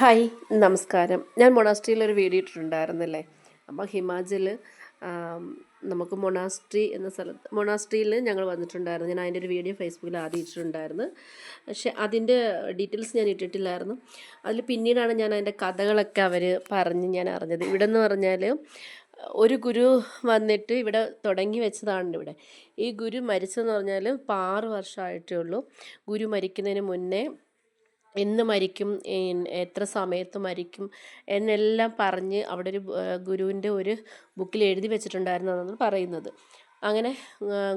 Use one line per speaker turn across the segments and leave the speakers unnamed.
Hi നമസ്കാരം. ഞാൻ മൊണാസ്ട്രിയിൽ ഒരു വീഡിയോ ഇട്ടിട്ടുണ്ടായിരുന്നല്ലേ? അപ്പോൾ ഹിമാചൽ നമുക്ക് മൊണാസ്ട്രി എന്ന സ്ഥലത്ത് മൊണാസ്ട്രിയിൽ ഞങ്ങൾ വന്നിട്ടുണ്ടായിരുന്നു. ഞാൻ അതിന്റെ ഒരു വീഡിയോ ഫേസ്ബുക്കിൽ ആദ്യം ഇട്ടിട്ടുണ്ടായിരുന്നു. പക്ഷെ അതിന്റെ ഡീറ്റെയിൽസ് ഞാൻ ഇട്ടിട്ടില്ലായിരുന്നു. അതിൽ പിന്നീടാണ് ഞാൻ അതിന്റെ കഥകളൊക്കെ അവർ പറഞ്ഞ് ഞാൻ അറിഞ്ഞത്. ഇവിടെ എന്ന് പറഞ്ഞാൽ ഒരു ഗുരു വന്നിട്ട് ഇവിടെ തുടങ്ങി വെച്ചതാണ് ഇവിടെ. ഈ ഗുരു മരിച്ചതെന്ന് പറഞ്ഞാൽ ഇപ്പോൾ ആറ് വർഷമായിട്ടേ ഉള്ളൂ. ഗുരു മരിക്കുന്നതിന് മുന്നേ എന്ന് മരിക്കും എത്ര സമയത്ത് മരിക്കും എന്നെല്ലാം പറഞ്ഞ് അവിടെ ഒരു ഗുരുവിന്റെ ഒരു ബുക്കിൽ എഴുതി വെച്ചിട്ടുണ്ടായിരുന്നു എന്നാണ് പറയുന്നത്. അങ്ങനെ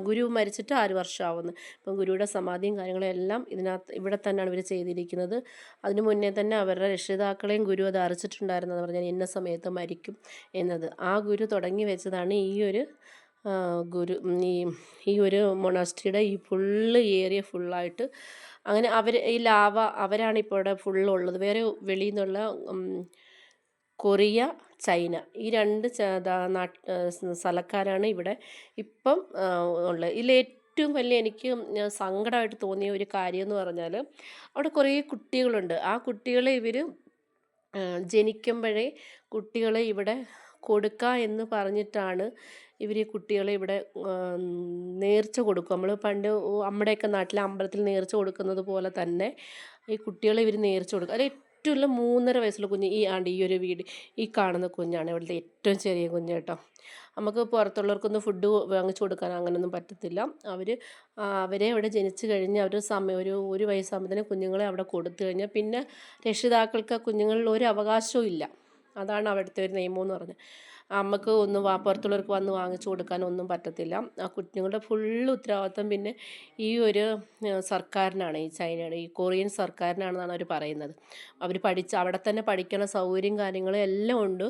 ഗുരു മരിച്ചിട്ട് ആറ് വർഷമാവുന്നു. ഇപ്പം ഗുരുവിടെ സമാധിയും കാര്യങ്ങളും എല്ലാം ഇതിനകത്ത് ഇവിടെ തന്നെയാണ് ഇവർ ചെയ്തിരിക്കുന്നത്. അതിനു മുന്നേ തന്നെ അവരുടെ രക്ഷിതാക്കളെയും ഗുരു അത് എന്ന് പറഞ്ഞാൽ ഇന്ന സമയത്ത് മരിക്കും എന്നത്. ആ ഗുരു തുടങ്ങി വെച്ചതാണ് ഈ ഒരു ഗുരു ഈ ഈ ഒരു മൊണാസ്ട്രിയുടെ ഈ ഫുള്ള് ഏരിയ ഫുള്ളായിട്ട് അങ്ങനെ അവർ ഈ ലാവ അവരാണ് ഇപ്പോൾ ഇവിടെ ഫുള്ളുള്ളത് വേറെ വെളിയിൽ നിന്നുള്ള കൊറിയ ചൈന ഈ രണ്ട് സ്ഥലക്കാരാണ് ഇവിടെ ഇപ്പം ഉള്ളത്. ഇതിൽ ഏറ്റവും വലിയ എനിക്ക് സങ്കടമായിട്ട് തോന്നിയ ഒരു കാര്യം എന്ന് പറഞ്ഞാൽ അവിടെ കുറേ കുട്ടികളുണ്ട്. ആ കുട്ടികളെ ഇവർ ജനിക്കുമ്പോഴേ കുട്ടികളെ ഇവിടെ കൊടുക്കുക എന്ന് പറഞ്ഞിട്ടാണ് ഇവർ ഈ കുട്ടികളെ ഇവിടെ നേർച്ച കൊടുക്കും നമ്മൾ പണ്ട് നമ്മുടെയൊക്കെ നാട്ടിലെ അമ്പലത്തിൽ നേർച്ച കൊടുക്കുന്നത് പോലെ തന്നെ ഈ കുട്ടികളെ ഇവർ നേർച്ച കൊടുക്കും. അതിൽ ഏറ്റവും ഉള്ള മൂന്നര വയസ്സുള്ള കുഞ്ഞ് ഈ ആണ്ട് ഈ ഒരു വീട് ഈ കാണുന്ന കുഞ്ഞാണ് ഇവിടുത്തെ ഏറ്റവും ചെറിയ കുഞ്ഞ് കേട്ടോ. നമുക്ക് പുറത്തുള്ളവർക്കൊന്നും ഫുഡ് വാങ്ങിച്ചു കൊടുക്കാൻ അങ്ങനെയൊന്നും പറ്റത്തില്ല. അവർ അവരെ ഇവിടെ ജനിച്ചു കഴിഞ്ഞ് അവർ സമയം ഒരു ഒരു വയസ്സാകുമ്പോഴത്തേനും കുഞ്ഞുങ്ങളെ അവിടെ കൊടുത്തു കഴിഞ്ഞാൽ പിന്നെ രക്ഷിതാക്കൾക്ക് കുഞ്ഞുങ്ങളിൽ ഒരു അവകാശവും ഇല്ല. അതാണ് അവിടുത്തെ ഒരു നിയമം എന്ന് പറഞ്ഞത്. അമ്മയ്ക്ക് ഒന്നും പുറത്തുള്ളവർക്ക് വന്ന് വാങ്ങിച്ചു കൊടുക്കാനൊന്നും പറ്റത്തില്ല. ആ കുഞ്ഞുങ്ങളുടെ ഫുൾ ഉത്തരവാദിത്വം പിന്നെ ഈ ഒരു സർക്കാരിനാണ് ഈ ചൈനയുടെ ഈ കൊറിയൻ സർക്കാരിനാണെന്നാണ് അവർ പറയുന്നത്. അവർ പഠിച്ച് അവിടെ തന്നെ പഠിക്കണ സൗകര്യം കാര്യങ്ങളും എല്ലാം ഉണ്ട്.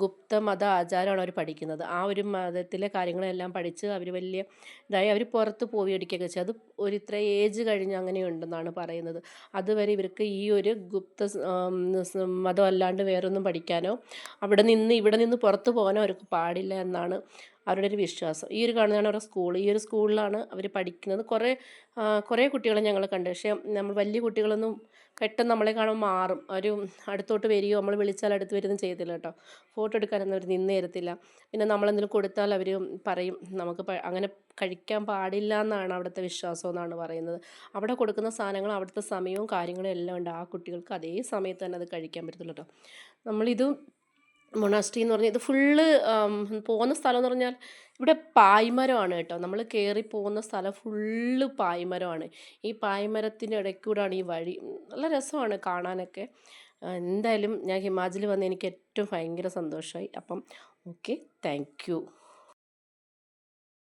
ഗുപ്ത മത ആചാരമാണ് അവർ പഠിക്കുന്നത്. ആ ഒരു മതത്തിലെ കാര്യങ്ങളെല്ലാം പഠിച്ച് അവർ വലിയ ഇതായി അവർ പുറത്ത് പോയി അടിക്കുകയൊക്കെ ചെയ്യും. അത് ഒരു ഇത്ര ഏജ് കഴിഞ്ഞ് അങ്ങനെയുണ്ടെന്നാണ് പറയുന്നത്. അതുവരെ ഇവർക്ക് ഈ ഒരു ഗുപ്ത മതം അല്ലാണ്ട് വേറൊന്നും പഠിക്കാനോ അവിടെ നിന്ന് ഇവിടെ നിന്ന് പുറത്ത് പോകാൻ അവർക്ക് പാടില്ല എന്നാണ് അവരുടെ ഒരു വിശ്വാസം. ഈ ഒരു കാണുന്നതാണ് അവരുടെ സ്കൂൾ ഈ ഒരു സ്കൂളിലാണ് അവർ പഠിക്കുന്നത്. കുറേ കുറേ കുട്ടികളെ ഞങ്ങൾ കണ്ടു. പക്ഷേ നമ്മൾ വലിയ കുട്ടികളൊന്നും പെട്ടെന്ന് നമ്മളെ കാണുമ്പോൾ മാറും. ഒരു അടുത്തോട്ട് വരികയോ നമ്മൾ വിളിച്ചാൽ അടുത്ത് വരുന്നതും ചെയ്തില്ല കേട്ടോ. ഫോട്ടോ എടുക്കാനൊന്നും അവർ നിന്ന് തരത്തില്ല. പിന്നെ നമ്മളെന്തെങ്കിലും കൊടുത്താൽ അവർ പറയും നമുക്ക് അങ്ങനെ കഴിക്കാൻ പാടില്ല എന്നാണ് അവിടുത്തെ വിശ്വാസം എന്നാണ് പറയുന്നത്. അവിടെ കൊടുക്കുന്ന സാധനങ്ങൾ അവിടുത്തെ സമയവും കാര്യങ്ങളും എല്ലാം ഉണ്ട്. ആ കുട്ടികൾക്ക് അതേ സമയത്ത് തന്നെ അത് കഴിക്കാൻ പറ്റത്തുള്ളൂ കേട്ടോ. നമ്മളിത് മൊണാസ്ട്രി എന്ന് പറഞ്ഞാൽ ഇത് ഫുള്ള് പോകുന്ന സ്ഥലം എന്ന് പറഞ്ഞാൽ ഇവിടെ പായ്മരമാണ് കേട്ടോ. നമ്മൾ കയറി പോകുന്ന സ്ഥലം ഫുള്ള് പായ്മരമാണ്. ഈ പായ്മരത്തിന്റെ ഇടയ്ക്കൂടാണ് ഈ വഴി. നല്ല രസമാണ് കാണാനൊക്കെ. എന്തായാലും ഞാൻ ഹിമാചലിൽ വന്ന് എനിക്ക് ഏറ്റവും ഭയങ്കര സന്തോഷമായി അപ്പം ഓക്കെ താങ്ക്